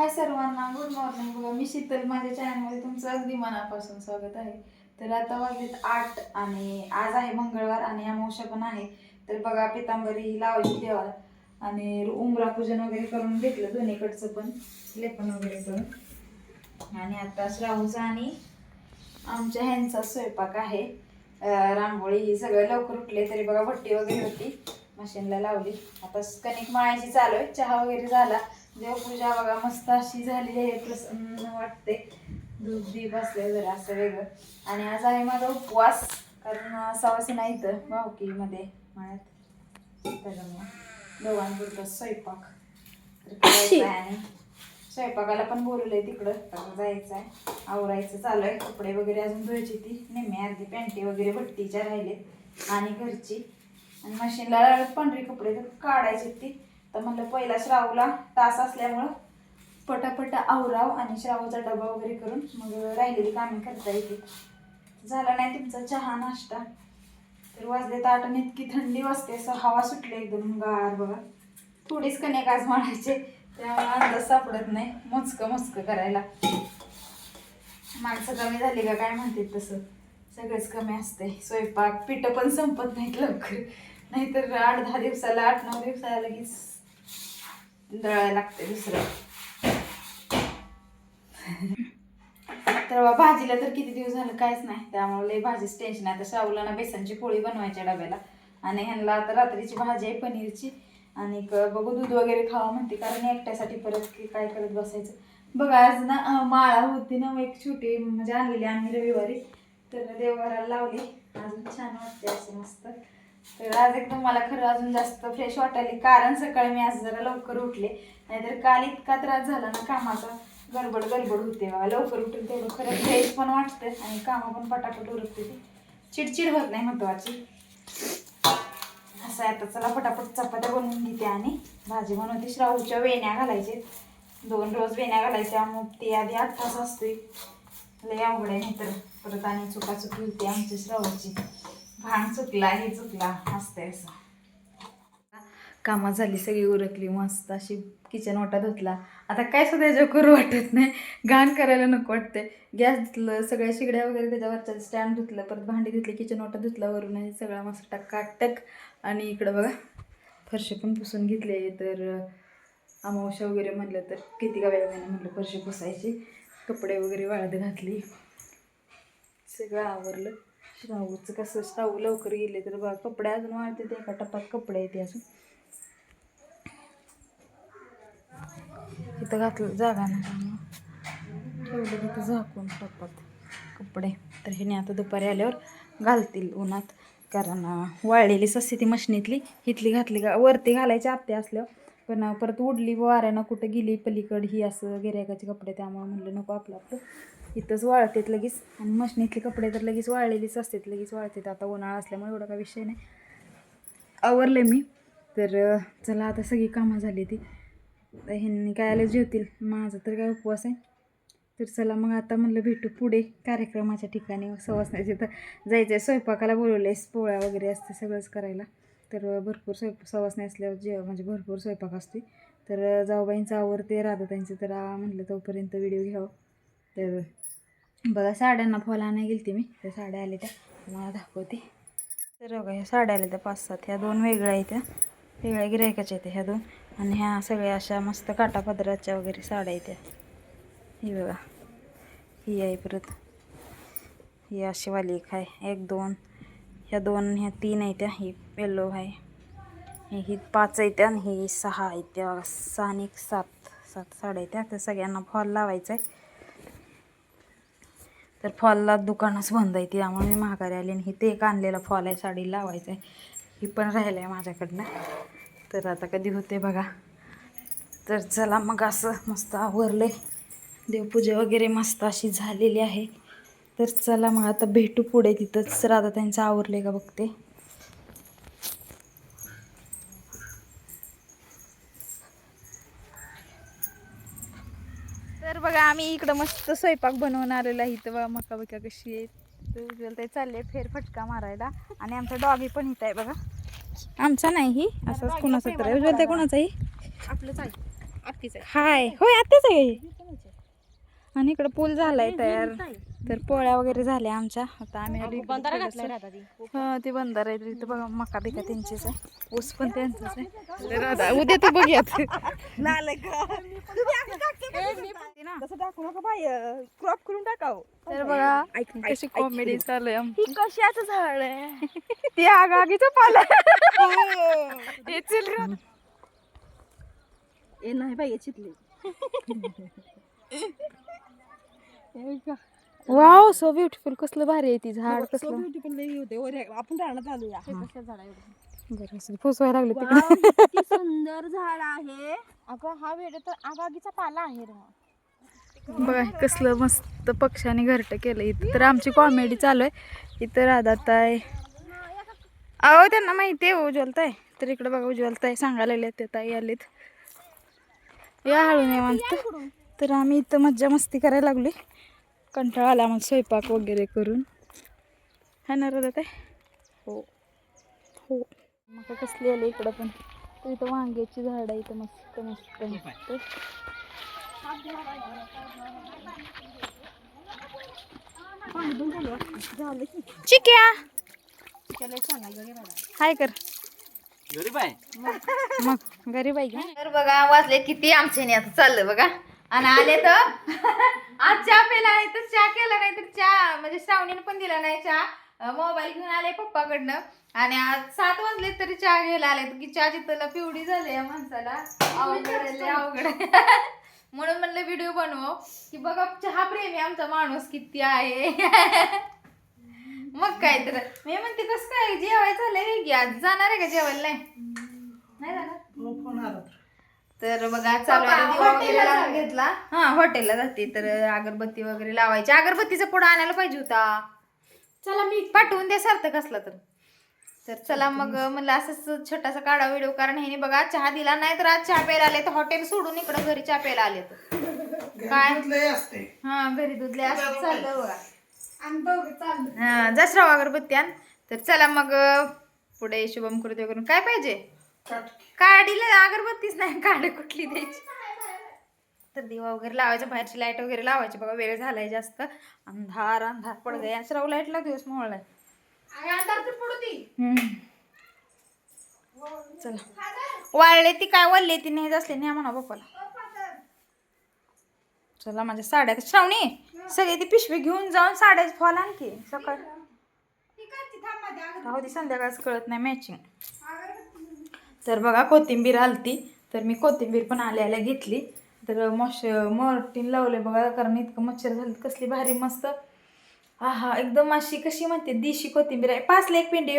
हाय सर्वांना good morning बघा मी शीतल माझ्या चॅनलमध्ये तुमचं अगदी मनापासून स्वागत आहे. तर आता वाजलेत आठ आणि आज आहे मंगळवार आणि अमावश्या पण आहे. तर बघा पितांबरी लावली देवाला. आणि उमरा पूजन वगैरे करून घेतलं दोन्हीकडचं पण लेपन वगैरे करून. आणि आता श्रावूचा आणि आमच्या ह्यांचा स्वयंपाक आहे. रांगोळी ही सगळं लवकर उठले तरी बघा भट्टी वगैरे होती. मशीनला लावली. आता कणिक मळायची चालू आहे. चहा वगैरे झाला. देवपूजा बघा मस्त अशी झालेली आहे प्रसन्न वाटते. दूध दीप असले जरा असं वेगळं. आणि आज आहे माझा उपवास कारण सवासी नाही तर भावकीमध्ये मळ्यात. त्याच्यामुळे. दोघांपुरतं स्वयंपाक. तर करायचं आहे आणि स्वयंपाकाला पण बोलवलंय तिकडं तर जायचं आहे आवरायचं चालू आहे कपडे वगैरे अजून धुवायची ती. नेहमी अर्धी पॅन्टी वगैरे भट्टीच्या राहिलेत. आणि घरची. आणि मशीनला पांढरी कपडे तर काढायचे ती. तर म्हणलं पहिला श्रावला तास असल्यामुळं पटापट आवराव आणि श्रावचा डबा वगैरे करून मग राहिलेली कामे करता येते. झाला नाही तुमचा चहा नाश्ता? तर वाजले आठ इतकी थंडी वाजते असं हवा सुटली एकदम गार बघा. थोडीच कनेक आज म्हणायचे त्यामुळे अंदाज सापडत नाही मोजकं मोजकं करायला. माणसं कमी झाली का काय म्हणते तसं. सगळंच कमी असते. स्वयंपाक पिठं पण संपत नाहीत लवकर. नाहीतर आठ दहा दिवसाला आठ नऊ दिवसाला लगेच दळायला लागते दुसरं. तर भाजीला तर किती दिवस झालं काहीच नाही. त्यामुळे लई भाजीच टेन्शन आहे. तर शाहूला ना बेसनची पोळी बनवायच्या डब्याला. आणि ह्यांना आता रात्रीची भाजी आहे पनीरची. आणि क- बघू दूध वगैरे खावा म्हणते. कारण एकट्यासाठी परत की काय करत बसायचं. बघा आज ना माळा होती ना एक छोटी म्हणजे आणलेली आम्ही रविवारी. तर देवघराला लावली. अजून छान वाटते असं मस्त. तर आज एकदम मला खरं अजून जास्त फ्रेश वाटायली कारण सकाळी मी आज जरा लवकर उठले. नाहीतर काल इतका त्रास झाला ना कामाचा. गडबड गडबड होते बाबा लवकर उठून तेवढं खरं फ्रेश पण वाटतं आणि कामं पण पटापट उरकते ती चिडचिड होत नाही महत्वाची. असं आता चला पटापट चपात्या बनवून घेते आणि भाजी बनवते. श्राऊच्या वेण्या घालायचे. दोन रोज वेण्या घालायच्या. मग ते आधी आठ तास असते लय अवघड आहे नाहीतर. परत आणि चुकाचुकी होती आमची श्राऊची. भांग चुकला हे चुकला असते असं. कामं झाली सगळी उरकली मस्त अशी किचन वाटा धुतला आता काय सुद्धा याच्या करू वाटत नाही. घाण करायला नको वाटते गॅस धुतलं सगळ्या शिगड्या वगैरे त्याच्यावरच्या स्टँड धुतलं परत भांडी धुतली किचन वाटा धुतला वरून आणि सगळा मस्त काटक आणि इकडं बघा फरशी पण पुसून घेतले तर अमावस्या वगैरे म्हणलं तर किती का वेळ म्हणलं फरशी पुसायची. कपडे वगैरे वाळत घातली. सगळं आवरलं. श्रावूचं कसं श्रावू लवकर गेले तर बघा कपडे अजून वाढते ते एका टप्प्यात कपडे येते अजून. इथं घातलं जागा ना ठेवलं तिथं झाकून टप्पात कपडे. तर हे आता दुपारी आल्यावर घालतील उन्हात कारण वाळलेलीच असते ती मशनीतली इथली घातली का वरती घालायची आत्ते असल्यावर. पण परत उडली वाऱ्यानं कुठं गेली पलीकड ही असं गिरायकाचे कपडे त्यामुळे म्हणलं नको आपलं आपलं. इथंच वाळतेत लगेच. आणि मशनीतले कपडे तर लगेच वाळलेलीच असतात लगेच वाळतात. आता उन्हाळा असल्यामुळे एवढा काही विषय नाही. आवरले मी तर चला आता सगळी कामं झाली ती. ह्यांनी काय आलं जेवतील? माझा तर काय उपवास आहे. तर चला मग आता म्हणलं भेटू पुढे कार्यक्रमाच्या ठिकाणी. सवासण्याचे तर जायचं आहे स्वयंपाकाला बोलवलं आहे पोळ्या वगैरे असते सगळंच करायला. तर भरपूर स्वयंप सवासणी असल्यावर जे म्हणजे भरपूर स्वयंपाक असते. तर जाऊबाईंचं आवडते राधाताईंचं तर म्हणलं तोपर्यंत व्हिडिओ घ्यावं. तर बघा साड्यांना फॉल आणायला गेलती मी. त्या साड्या आल्या त्या. तुम्हाला दाखवते. तर बघा ह्या साड्या आल्या त्या पाच सात ह्या दोन वेगळ्या आहेत. त्या वेगळ्या गिरायकाच्या आहेत ह्या दोन. आणि ह्या सगळ्या अशा मस्त काटापदराच्या वगैरे साड्या आहेत त्या. ही बघा. ही आहे परत. ही अशी वाली एक आहे. एक दोन. ह्या दोन ह्या तीन आहेत त्या. ही येल्लो आहे. ही पाच आहेत त्या. आणि ही सहा आहेत त्या. बघा सहा आणि एक सात. सात साड्या आहेत त्या. सगळ्यांना फॉल लावायचा आहे. तर फॉलला दुकानच बंद आहे त्यामुळे मी माघारी आली आणि ही ते एक आणलेला फॉल आहे साडी लावायचं आहे ही पण राहिलं आहे माझ्याकडनं. तर आता कधी होते बघा. तर चला मग असं मस्त आवरले देवपूजा वगैरे मस्त अशी झालेली आहे. तर चला मग आता भेटू पुढे तिथंच. राधा त्यांचं आवरले का बघते. तर बघा आम्ही इकडं मस्त स्वयंपाक बनवून आलेला आहे इथं. बघा मका बिका कशी आहे तर उज्ज्वल ते चालले फेर फटका मारायला. आणि आमचा डॉगी पण इथं आहे बघा. आमचा नाही ही असंच कुणाचा तर. आहे उज्ज्वल ते कुणाचाही आपलंच तीच आहे. हाय होय आत्ताच आहे. आणि इकडं पूल झालाय तयार. तर पोळ्या वगैरे झाल्या आमच्या. आता आम्ही बंधारा हा ते बंदार आहे इथं बघा मका बिका त्यांचीच आहे. ऊस पण त्यांचंच आहे. तर आता उद्या तू बघूयात. क्रॉप करून टाकाव. तर बघा कशी. कॉमेडी चालू आहे. ही कशाचं झाड आहे? ती आगागीचं पाला हे चल. ए नाही बाई चितले. वाव सो ब्युटिफुल कसलं भारी आहे ती झाड कसलं. ब्युटिफुल लई होते. वर आपण बरं असं लागले तिकडे. किती सुंदर झाड आहे. अगं हा वेळ तर आगागीचा पाला आहे रे. बघा कसलं मस्त पक्ष्याने घरटं केलं. इथं तर आमची कॉमेडी चालू आहे. इथं राधाताय अहो त्यांना माहिती आहे उज्ज्वलताय तर इकडे बघा उज्ज्वलताय सांगायला लागले ते ताई आलेत. या हळू निवांत तर आम्ही इथं मज्जा मस्ती करायला लागली कंटाळा आला आम्हाला स्वयंपाक वगैरे करून. हा ना राधाताय हो. हो. मग कसली आली इकडं पण. इथं वांग्याची झाडं इथं मस्त मस्त मस्त. चिक्या! हाय कर. मग गरीब आहे का? तर बघा वाजले किती आमचे नाही आता चाललं बघा. आणि आले तर? आज चहा पेला नाही तर चहा केला नाही तर चहा. म्हणजे श्रावणीनं पण दिला नाही चहा. मोबाईल घेऊन आले पप्पाकडनं. आणि आज सात वाजले तरी चहा घ्यायला आले. तर की चहाची तुला पिवडी झाली या माणसाला. अवघड अवघड म्हणून म्हणलं व्हिडिओ बनव. की बघा चहा प्रेमी आमचा माणूस किती आहे. मग काय तर. मी म्हणते कसं काय? जेवायचं झालंय की आज जाणार आहे का जेवायला? नाही. नाही जाणार. तर बघा चालू आहे दिवा वगैरे लावून घेतला. हा हॉटेलला जाते. तर अगरबत्ती वगैरे लावायची. अगरबत्तीचा पुढं आणायला पाहिजे होता. चला मी पाठवून द्या सार्थक असला तर. तर चला मग म्हणलं असंच छोटासा काढा व्हिडिओ कारण ह्याने बघा चहा दिला नाही तर आज चहा प्यायला आले तर हॉटेल सोडून इकडं घरी चहा प्यायला आले तर काय? हा घरी दुधले असं चाललं बघा. हा जसराव अगरबत्ती आण. तर चला मग पुढे शुभम कृती करून काय पाहिजे? काडीला अगरबत्तीच नाही काड कुठली द्यायची. तर दिवा वगैरे लावायचा बाहेरची लाइट वगैरे लावायची. बघा वेळ झालाय जास्त. अंधार अंधार पड गया श्राव लाईटला दिवस हम्म. चला. वाळले ती काय वळले ती नाही असले नाही म्हणा बाप्पाला चला माझ्या साड्या. श्रावणी सगळी ती पिशवी घेऊन जाऊन साड्याच फॉल आणखी. सकाळ. राहू दे संध्याकाळच कळत नाही मॅचिंग तर बघा कोथिंबीर आलती. तर मी कोथिंबीर पण आल्याला घेतली. तर मॉश मॉर्टीन लावले बघा कारण इतकं मच्छर झालं कसली भारी मस्त हा एकदम अशी कशी म्हणते देशी कोथिंबीर आहे. पाचला एक पेंडी.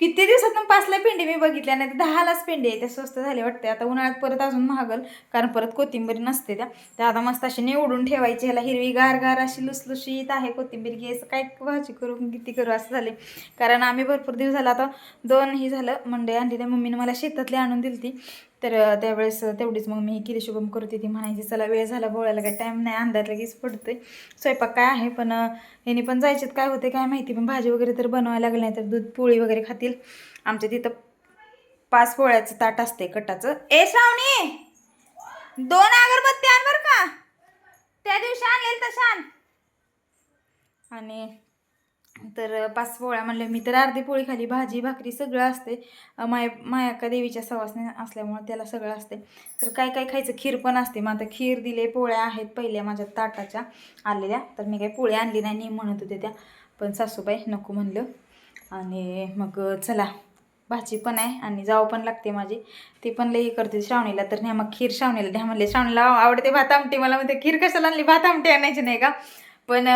किती दिवसातून पाचला पेंडी मी बघितल्या नाही तर दहालाच पेंडी आहे. त्या स्वस्त झाले वाटते. आता उन्हाळ्यात परत अजून महागल कारण परत कोथिंबीर नसते त्या. त्या आता मस्त अशी निवडून ठेवायची. ह्याला हिरवी गार गार अशी लुसलुशीत आहे कोथिंबीर. घे असं काय भाजी करू किती करू असं झाले कारण आम्ही भरपूर दिवस झाला आता दोन ही झालं मंडई आणली मम्मीने मला शेतातली आणून दिली ती तर त्यावेळेस तेवढीच मग मी किरी शुभम करते. ती म्हणायची चला वेळ झाला बोलायला काय टाईम नाही अंदाज लगेच पडतोय. स्वयंपाक काय आहे? पण अं, पण जायचेत. काय होते काय माहिती. पण भाजी वगैरे तर बनवायला लागली नाही तर दूध पोळी वगैरे खातील. आमच्या तिथं पाच पोळ्याचं ताट असते कटाचं. ए श्रावणी! दोन अगरबत्ती आण बरं का. त्या दिवशी आणलेल तशा आणि तर पाच पोळ्या म्हणलं मी तर अर्धी पोळी खाली भाजी भाकरी सगळं असते. माय मायाका देवीच्या सवासने असल्यामुळे त्याला सगळं असते. तर काय काय खायचं? खीर पण असते. मग आता खीर दिले पोळ्या आहेत पहिल्या माझ्या ताटाच्या आलेल्या. तर मी काही पोळी आणली नाही म्हणत होते त्या. पण सासूबाई नको म्हणलं. आणि मग चला भाजी पण आहे आणि जाव पण लागते माझी. ती पण लई करते श्रावणीला. तर नाही मग खीर श्रावणीला ध्या म्हणले. श्रावणीला आवडते भात आमटी. मला म्हणते खीर कशाला आणली? भात आमटी आणायची नाही का? पण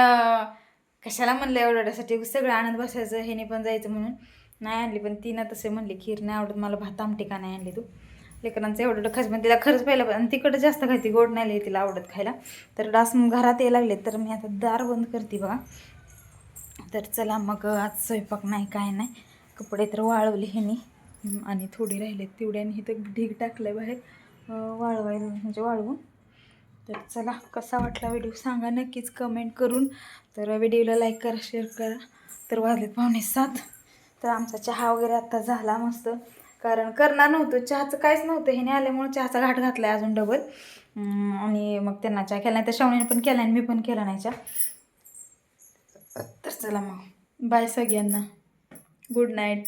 कशाला म्हणलं एवढ्यासाठी सगळं आणत बसायचं ह्याने पण जायचं म्हणून. नाही आणली पण तिनं तसे म्हणले खीर नाही आवडत मला भात आमटी का नाही आणली तू? लेकरांचं एवढं खर्च पण म्हणजे तिला खरंच पाहिलं आणि तिकडं जास्त खायची गोड नाही लिहि तिला आवडत खायला. तर डास घरात यायला लागले तर मी आता दार बंद करते बघा. तर चला मग आज स्वयंपाक नाही काय नाही. कपडे तर वाळवले ह्यानी आणि थोडी राहिलेत तेवढ्याने तर ढीग टाकलं बाहेर. वाळवायला म्हणजे वाळवून. तर चला कसा वाटला व्हिडिओ सांगा नक्कीच कमेंट करून. तर व्हिडिओला लाईक करा शेअर करा. तर वाजलेत पाहुणे सात. तर आमचा चहा वगैरे आत्ता झाला मस्त. कारण करणार नव्हतं. चहाचं काहीच नव्हतं. ह्याने आल्यामुळे चहाचा घाट घातला आहे अजून डबल आणि मग त्यांना चहा केला नाही तर शावणीने पण केला आणि मी पण केला नाही चहा. तर चला मग. बाय सगळ्यांना. Good night